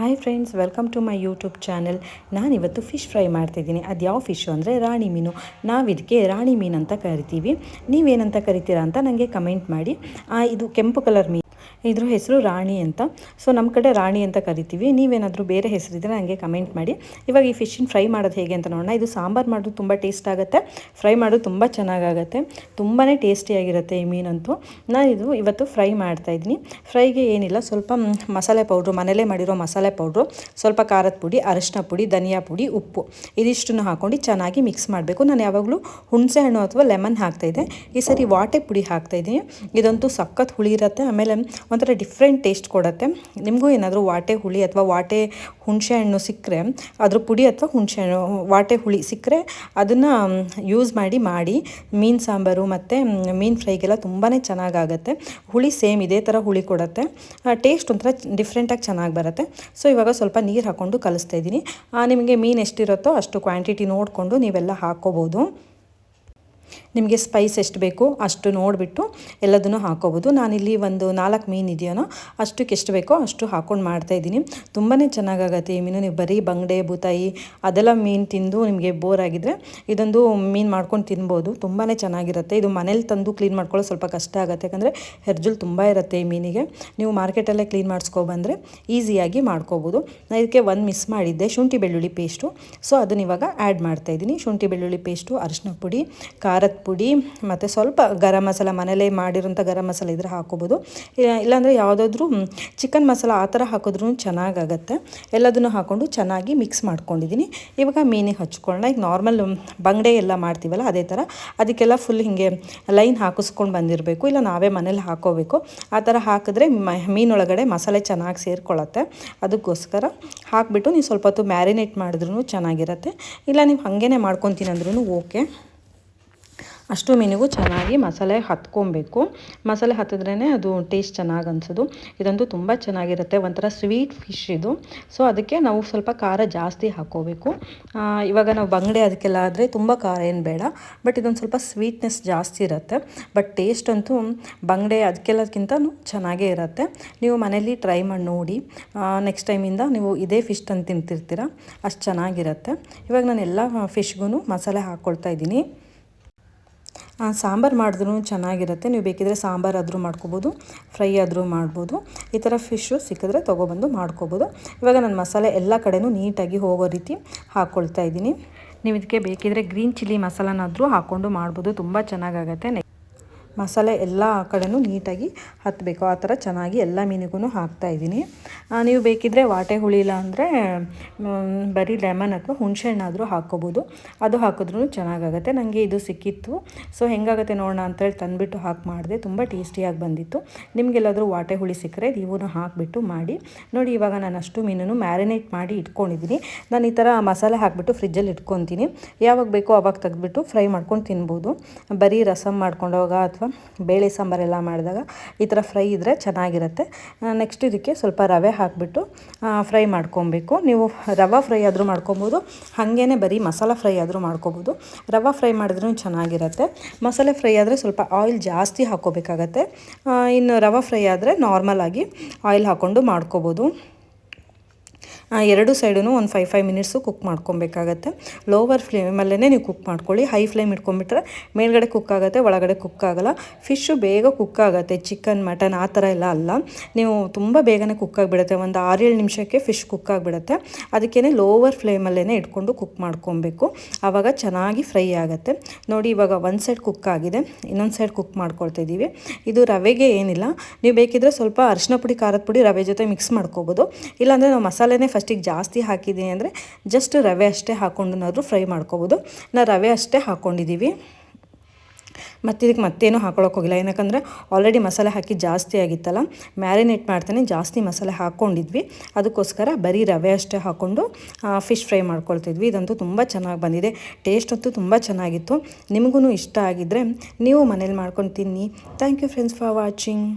Hi friends welcome to my YouTube channel ನಾನಿವತ್ತು fish fry ಮಾಡ್ತಿದ್ದೀನಿ. ಅದು ಯಾವ ಫಿಶ್ ಅಂದರೆ ರಾಣಿ ಮೀನು. ನಾವು ಇದಕ್ಕೆ ರಾಣಿ ಮೀನು ಅಂತ ಕರಿತೀವಿ. ನೀವೇನಂತ ಕರಿತೀರಾ ಅಂತ ನನಗೆ ಕಮೆಂಟ್ ಮಾಡಿ. ಇದು ಕೆಂಪು ಕಲರ್ ಮೀನು ಇದ್ರ ಹೆಸರು ರಾಣಿ ಅಂತ. ಸೊ ನಮ್ಮ ಕಡೆ ರಾಣಿ ಅಂತ ಕರಿತೀವಿ. ನೀವೇನಾದರೂ ಬೇರೆ ಹೆಸರಿದ್ರೆ ನನಗೆ ಕಮೆಂಟ್ ಮಾಡಿ. ಇವಾಗ ಈ ಫಿಶಿನ ಫ್ರೈ ಮಾಡೋದು ಹೇಗೆ ಅಂತ ನೋಡೋಣ. ಇದು ಸಾಂಬಾರು ಮಾಡೋದು ತುಂಬ ಟೇಸ್ಟ್ ಆಗುತ್ತೆ. ಫ್ರೈ ಮಾಡೋದು ತುಂಬ ಚೆನ್ನಾಗಾಗುತ್ತೆ. ತುಂಬಾ ಟೇಸ್ಟಿಯಾಗಿರುತ್ತೆ ಈ ಮೀನಂತೂ. ನಾನು ಇದು ಇವತ್ತು ಫ್ರೈ ಮಾಡ್ತಾ ಇದ್ದೀನಿ. ಫ್ರೈಗೆ ಏನಿಲ್ಲ, ಸ್ವಲ್ಪ ಮಸಾಲೆ ಪೌಡ್ರು ಮನೇಲೇ ಮಾಡಿರೋ ಮಸಾಲೆ ಪೌಡ್ರು ಸ್ವಲ್ಪ ಖಾರದ ಪುಡಿ ಅರಿಶಿನ ಪುಡಿ, ಧನಿಯಾ ಪುಡಿ, ಉಪ್ಪು ಇದಿಷ್ಟನ್ನು ಹಾಕ್ಕೊಂಡು ಚೆನ್ನಾಗಿ ಮಿಕ್ಸ್ ಮಾಡಬೇಕು. ನಾನು ಯಾವಾಗಲೂ ಹುಣಸೆ ಹಣ್ಣು ಅಥವಾ ಲೆಮನ್ ಹಾಕ್ತಾಯಿದ್ದೆ ಈ ಸರಿ ವಾಟೆ ಪುಡಿ ಹಾಕ್ತಾಯಿದ್ದೀನಿ ಇದಂತೂ ಸಖತ್ ಹುಳಿ ಇರುತ್ತೆ. ಆಮೇಲೆ ಒಂಥರ ಡಿಫ್ರೆಂಟ್ ಟೇಸ್ಟ್ ಕೊಡುತ್ತೆ. ನಿಮಗೂ ಏನಾದರೂ ವಾಟೆ ಹುಳಿ ಅಥವಾ ವಾಟೆ ಹುಣಸೆ ಹಣ್ಣು ಸಿಕ್ಕರೆ, ಅದ್ರ ಪುಡಿ ಅಥವಾ ಹುಣಸೆ ಹಣ್ಣು, ವಾಟೆ ಹುಳಿ ಸಿಕ್ಕರೆ, ಅದನ್ನು ಯೂಸ್ ಮಾಡಿ ಮಾಡಿ, ಮೀನು ಸಾಂಬಾರು ಮತ್ತು ಮೀನು ಫ್ರೈಗೆಲ್ಲ ತುಂಬಾ ಚೆನ್ನಾಗಾಗತ್ತೆ. ಹುಳಿ ಸೇಮ್ ಇದೇ ಥರ ಹುಳಿ ಕೊಡುತ್ತೆ. ಟೇಸ್ಟ್ ಒಂಥರ ಡಿಫ್ರೆಂಟಾಗಿ ಚೆನ್ನಾಗಿ ಬರುತ್ತೆ. ಸೊ ಇವಾಗ ಸ್ವಲ್ಪ ನೀರು ಹಾಕ್ಕೊಂಡು ಕಲಿಸ್ತಾ ಇದ್ದೀನಿ. ನಿಮಗೆ ಮೀನು ಎಷ್ಟಿರುತ್ತೋ ಅಷ್ಟು ಕ್ವಾಂಟಿಟಿ ನೋಡಿಕೊಂಡು ನೀವೆಲ್ಲ ಹಾಕ್ಕೋಬೋದು. ನಿಮಗೆ ಸ್ಪೈಸ್ ಎಷ್ಟು ಬೇಕು ಅಷ್ಟು ನೋಡಿಬಿಟ್ಟು ಎಲ್ಲದನ್ನು ಹಾಕೋಬೋದು. ನಾನಿಲ್ಲಿ ಒಂದು ನಾಲ್ಕು ಮೀನು ಇದೆಯೋನೋ ಅಷ್ಟಕ್ಕೆ ಎಷ್ಟು ಬೇಕೋ ಅಷ್ಟು ಹಾಕ್ಕೊಂಡು ಮಾಡ್ತಾಯಿದ್ದೀನಿ ತುಂಬಾ ಚೆನ್ನಾಗಾಗತ್ತೆ ಈ ಮೀನು. ನೀವು ಬರೀ ಬಂಗಡೆ, ಬೂತಾಯಿ ಅದೆಲ್ಲ ಮೀನು ತಿಂದು ನಿಮಗೆ ಬೋರ್ ಆಗಿದ್ರೆ ಇದೊಂದು ಮೀನು ಮಾಡ್ಕೊಂಡು ತಿನ್ಬೋದು. ತುಂಬಾ ಚೆನ್ನಾಗಿರುತ್ತೆ. ಇದು ಮನೇಲಿ ತಂದು ಕ್ಲೀನ್ ಮಾಡ್ಕೊಳ್ಳೋ ಸ್ವಲ್ಪ ಕಷ್ಟ ಆಗುತ್ತೆ. ಯಾಕಂದರೆ ಹೆರ್ಜುಲ್ ತುಂಬ ಇರುತ್ತೆ ಈ ಮೀನಿಗೆ. ನೀವು ಮಾರ್ಕೆಟಲ್ಲೇ ಕ್ಲೀನ್ ಮಾಡಿಸ್ಕೊಬಂದರೆ ಈಸಿಯಾಗಿ ಮಾಡ್ಕೋಬೋದು. ನಾನು ಇದಕ್ಕೆ ಒಂದು ಮಿಸ್ ಮಾಡಿದ್ದೆ. ಶುಂಠಿ ಬೆಳ್ಳುಳ್ಳಿ ಪೇಸ್ಟು ಸೊ ಅದನ್ನ ಇವಾಗ ಆ್ಯಡ್ ಮಾಡ್ತಾಯಿದ್ದೀನಿ ಶುಂಠಿ ಬೆಳ್ಳುಳ್ಳಿ ಪೇಸ್ಟು ಅರಿಶಿನ ಪುಡಿ ಖಾರದ ಪುಡಿ ಮತ್ತು ಸ್ವಲ್ಪ ಗರಂ ಮಸಾಲ ಮನೇಲೇ ಮಾಡಿರೋಂಥ ಗರಂ ಮಸಾಲ ಇದ್ರೆ ಹಾಕೋಬೋದು ಇಲ್ಲ- ಇಲ್ಲಾಂದರೆ ಯಾವುದಾದ್ರೂ ಚಿಕನ್ ಮಸಾಲ ಆ ಥರ ಹಾಕಿದ್ರೂ ಚೆನ್ನಾಗಾಗತ್ತೆ. ಎಲ್ಲದನ್ನು ಹಾಕ್ಕೊಂಡು ಚೆನ್ನಾಗಿ ಮಿಕ್ಸ್ ಮಾಡ್ಕೊಂಡಿದ್ದೀನಿ. ಇವಾಗ ಮೀನಿಗೆ ಹಚ್ಕೊಳ್ಳೋಣ. ಈಗ ನಾರ್ಮಲ್ ಬಂಗಡೆ ಎಲ್ಲ ಮಾಡ್ತೀವಲ್ಲ ಅದೇ ಥರ, ಅದಕ್ಕೆಲ್ಲ ಫುಲ್ ಹೀಗೆ ಲೈನ್ ಹಾಕಿಸ್ಕೊಂಡು ಬಂದಿರಬೇಕು. ಇಲ್ಲ ನಾವೇ ಮನೇಲಿ ಹಾಕೋಬೇಕು ಆ ಥರ ಹಾಕಿದ್ರೆ ಮೀನೊಳಗಡೆ ಮಸಾಲೆ ಚೆನ್ನಾಗಿ ಸೇರ್ಕೊಳ್ಳುತ್ತೆ. ಅದಕ್ಕೋಸ್ಕರ ಹಾಕಿಬಿಟ್ಟು ನೀವು ಸ್ವಲ್ಪ ಹೊತ್ತು ಮ್ಯಾರಿನೇಟ್ ಮಾಡಿದ್ರೂ ಚೆನ್ನಾಗಿರುತ್ತೆ. ಇಲ್ಲ ನೀವು ಹಾಗೇನೆ ಮಾಡ್ಕೊತೀನಿ ಅಂದ್ರೂ ಓಕೆ. ಅಷ್ಟು ಮೀನಿಗೂ ಚೆನ್ನಾಗಿ ಮಸಾಲೆ ಹತ್ಕೊಬೇಕು. ಮಸಾಲೆ ಹತ್ತಿದ್ರೇ ಅದು ಟೇಸ್ಟ್ ಚೆನ್ನಾಗಿ ಅನಿಸೋದು. ಇದಂತೂ ತುಂಬ ಚೆನ್ನಾಗಿರುತ್ತೆ, ಒಂಥರ ಸ್ವೀಟ್ ಫಿಶ್ ಇದು. ಸೊ, ಅದಕ್ಕೆ ನಾವು ಸ್ವಲ್ಪ ಖಾರ ಜಾಸ್ತಿ ಹಾಕ್ಕೋಬೇಕು. ಇವಾಗ ನಾವು ಬಂಗಡೆ ಅದಕ್ಕೆಲ್ಲ ಆದರೆ ತುಂಬ ಖಾರ ಏನು ಬೇಡ. ಬಟ್ ಇದೊಂದು ಸ್ವಲ್ಪ ಸ್ವೀಟ್ನೆಸ್ ಜಾಸ್ತಿ ಇರುತ್ತೆ. ಬಟ್ ಟೇಸ್ಟ್ ಅಂತೂ ಬಂಗಡೆ ಅದಕ್ಕೆಲ್ಲದಕ್ಕಿಂತ ಚೆನ್ನಾಗೇ ಇರುತ್ತೆ. ನೀವು ಮನೇಲಿ ಟ್ರೈ ಮಾಡಿ ನೋಡಿ. ನೆಕ್ಸ್ಟ್ ಟೈಮಿಂದ ನೀವು ಇದೇ ಫಿಶ್ ತಂದು ತಿಂತಿರ್ತೀರ. ಅಷ್ಟು ಚೆನ್ನಾಗಿರುತ್ತೆ. ಇವಾಗ ನಾನು ಎಲ್ಲ ಫಿಶ್ಗೂ ಮಸಾಲೆ ಹಾಕ್ಕೊಳ್ತಾ ಇದ್ದೀನಿ. ಸಾಂಬಾರು ಮಾಡಿದ್ರೂ ಚೆನ್ನಾಗಿರುತ್ತೆ. ನೀವು ಬೇಕಿದ್ರೆ ಸಾಂಬಾರು ಆದರೂ ಮಾಡ್ಕೋಬೋದು, ಫ್ರೈ ಆದರೂ ಮಾಡ್ಬೋದು. ಈ ಥರ ಫಿಶ್ಶು ಸಿಕ್ಕಿದ್ರೆ ತೊಗೊಬಂದು ಮಾಡ್ಕೋಬೋದು. ಇವಾಗ ನಾನು ಮಸಾಲೆ ಎಲ್ಲ ಕಡೆನೂ ನೀಟಾಗಿ ಹೋಗೋ ರೀತಿ ಹಾಕ್ಕೊಳ್ತಾ ಇದ್ದೀನಿ. ನೀವು ಇದಕ್ಕೆ ಬೇಕಿದ್ರೆ ಗ್ರೀನ್ ಚಿಲ್ಲಿ ಮಸಾಲನಾದರೂ ಹಾಕ್ಕೊಂಡು ಮಾಡ್ಬೋದು. ತುಂಬ ಚೆನ್ನಾಗಾಗತ್ತೆ. ಮಸಾಲೆ ಎಲ್ಲ ಆ ಕಡೆನೂ ನೀಟಾಗಿ ಹತ್ತಬೇಕು ಆ ಥರ ಚೆನ್ನಾಗಿ ಎಲ್ಲ ಮೀನಿಗೂ ಹಾಕ್ತಾ ಇದ್ದೀನಿ. ನೀವು ಬೇಕಿದ್ರೆ ವಾಟೆ ಹುಳಿ ಇಲ್ಲ ಅಂದರೆ ಬರೀ ಲೆಮನ್ ಅಥವಾ ಹುಣಸೆಹಣ್ಣಾದರೂ ಹಾಕ್ಕೋಬೋದು. ಅದು ಹಾಕಿದ್ರೂ ಚೆನ್ನಾಗಾಗುತ್ತೆ. ನನಗೆ ಇದು ಸಿಕ್ಕಿತ್ತು. ಸೊ, ಹೆಂಗಾಗುತ್ತೆ ನೋಡೋಣ ಅಂತೇಳಿ ತಂದುಬಿಟ್ಟು ಹಾಕಿ ಮಾಡಿದೆ. ತುಂಬ ಟೇಸ್ಟಿಯಾಗಿ ಬಂದಿತ್ತು. ನಿಮಗೆಲ್ಲಾದರೂ ವಾಟೆ ಹುಳಿ ಸಿಕ್ಕರೆ ನೀವು ಹಾಕಿಬಿಟ್ಟು ಮಾಡಿ. ನೋಡಿ, ಇವಾಗ ನಾನು ಅಷ್ಟು ಮೀನನ್ನು ಮ್ಯಾರಿನೇಟ್ ಮಾಡಿ ಇಟ್ಕೊಂಡಿದ್ದೀನಿ. ನಾನು ಈ ಥರ ಮಸಾಲೆ ಹಾಕಿಬಿಟ್ಟು ಫ್ರಿಜ್ಜಲ್ಲಿ ಇಟ್ಕೊತೀನಿ. ಯಾವಾಗ ಬೇಕೋ ಅವಾಗ ತೆಗೆದ್ಬಿಟ್ಟು ಫ್ರೈ ಮಾಡ್ಕೊಂಡು ತಿನ್ಬೋದು. ಬರೀ ರಸಮ್ ಮಾಡ್ಕೊಂಡೋಗ ಅಥವಾ ಬೇಳೆ ಸಾಂಬಾರೆಲ್ಲ ಮಾಡಿದಾಗ ಈ ಥರ ಫ್ರೈ ಇದ್ದರೆ ಚೆನ್ನಾಗಿರುತ್ತೆ. ನೆಕ್ಸ್ಟ್ ಇದಕ್ಕೆ ಸ್ವಲ್ಪ ರವೆ ಹಾಕಿಬಿಟ್ಟು ಫ್ರೈ ಮಾಡ್ಕೊಬೇಕು. ನೀವು ರವೆ ಫ್ರೈ ಆದರೂ ಮಾಡ್ಕೊಬೋದು ಹಾಗೇ ಬರೀ ಮಸಾಲ ಫ್ರೈ ಆದರೂ ಮಾಡ್ಕೊಬೋದು. ರವೆ ಫ್ರೈ ಮಾಡಿದ್ರೂ ಚೆನ್ನಾಗಿರುತ್ತೆ. ಮಸಾಲೆ ಫ್ರೈ ಆದರೆ ಸ್ವಲ್ಪ ಆಯಿಲ್ ಜಾಸ್ತಿ ಹಾಕೋಬೇಕಾಗತ್ತೆ ಇನ್ನು ರವೆ ಫ್ರೈ ಆದರೆ ನಾರ್ಮಲ್ ಆಗಿ ಆಯಿಲ್ ಹಾಕ್ಕೊಂಡು ಮಾಡ್ಕೋಬೋದು. ಎರಡು ಸೈಡೂ ಒಂದು ಫೈವ್ ಫೈವ್ ಮಿನಿಟ್ಸು ಕುಕ್ ಮಾಡ್ಕೊಬೇಕಾಗತ್ತೆ. ಲೋವರ್ ಫ್ಲೇಮಲ್ಲೇ ನೀವು ಕುಕ್ ಮಾಡ್ಕೊಳ್ಳಿ. ಹೈ ಫ್ಲೇಮ್ ಇಟ್ಕೊಂಡ್ಬಿಟ್ರೆ ಮೇಲ್ಗಡೆ ಕುಕ್ ಆಗುತ್ತೆ, ಒಳಗಡೆ ಕುಕ್ ಆಗಲ್ಲ. ಫಿಶ್ಶು ಬೇಗ ಕುಕ್ ಆಗುತ್ತೆ. ಚಿಕನ್ ಮಟನ್ ಆ ಥರ ಎಲ್ಲ ಅಲ್ಲ. ನೀವು ತುಂಬ ಬೇಗನೆ ಕುಕ್ ಆಗಿಬಿಡುತ್ತೆ. ಒಂದು ಆರೇಳು ನಿಮಿಷಕ್ಕೆ ಫಿಶ್ ಕುಕ್ ಆಗಿಬಿಡುತ್ತೆ. ಅದಕ್ಕೇ ಲೋವರ್ ಫ್ಲೇಮಲ್ಲೇ ಇಟ್ಕೊಂಡು ಕುಕ್ ಮಾಡ್ಕೊಬೇಕು. ಆವಾಗ ಚೆನ್ನಾಗಿ ಫ್ರೈ ಆಗುತ್ತೆ. ನೋಡಿ, ಇವಾಗ ಒಂದು ಸೈಡ್ ಕುಕ್ ಆಗಿದೆ. ಇನ್ನೊಂದು ಸೈಡ್ ಕುಕ್ ಮಾಡ್ಕೊಳ್ತಾ ಇದ್ದೀವಿ ಇದು ರವೆಗೆ ಏನಿಲ್ಲ. ನೀವು ಬೇಕಿದ್ರೆ ಸ್ವಲ್ಪ ಅರಿಶಿನ ಪುಡಿ, ಖಾರದ ಪುಡಿ ರವೆ ಜೊತೆ ಮಿಕ್ಸ್ ಮಾಡ್ಕೋಬೋದು. ಇಲ್ಲಾಂದರೆ ನಾವು ಮಸಾಲೆನೇ ಫಸ್ಟಿಗೆ ಜಾಸ್ತಿ ಹಾಕಿದ್ದೀನಿ ಅಂದರೆ ಜಸ್ಟ್ ರವೆ ಅಷ್ಟೇ ಹಾಕೊಂಡನಾದರೂ ಫ್ರೈ ಮಾಡ್ಕೋಬೋದು. ನಾ ರವೆ ಅಷ್ಟೇ ಹಾಕ್ಕೊಂಡಿದ್ದೀವಿ ಮತ್ತು ಇದಕ್ಕೆ ಮತ್ತೇನು ಹೋಗಿಲ್ಲ. ಏನಕ್ಕಂದರೆ ಆಲ್ರೆಡಿ ಮಸಾಲೆ ಹಾಕಿ ಜಾಸ್ತಿ ಆಗಿತ್ತಲ್ಲ ಮ್ಯಾರಿನೇಟ್ ಮಾಡ್ತಾನೆ, ಜಾಸ್ತಿ ಮಸಾಲೆ ಹಾಕ್ಕೊಂಡಿದ್ವಿ. ಅದಕ್ಕೋಸ್ಕರ ಬರೀ ರವೆ ಅಷ್ಟೇ ಹಾಕ್ಕೊಂಡು ಫಿಶ್ ಫ್ರೈ ಮಾಡ್ಕೊಳ್ತಿದ್ವಿ. ಇದಂತೂ ತುಂಬ ಚೆನ್ನಾಗಿ ಬಂದಿದೆ. ಟೇಸ್ಟ್ ಅಂತೂ ತುಂಬ ಚೆನ್ನಾಗಿತ್ತು. ನಿಮಗೂ ಇಷ್ಟ ಆಗಿದ್ದರೆ ನೀವು ಮನೇಲಿ ಮಾಡ್ಕೊಂಡು ತಿನ್ನಿ. Thank you friends for watching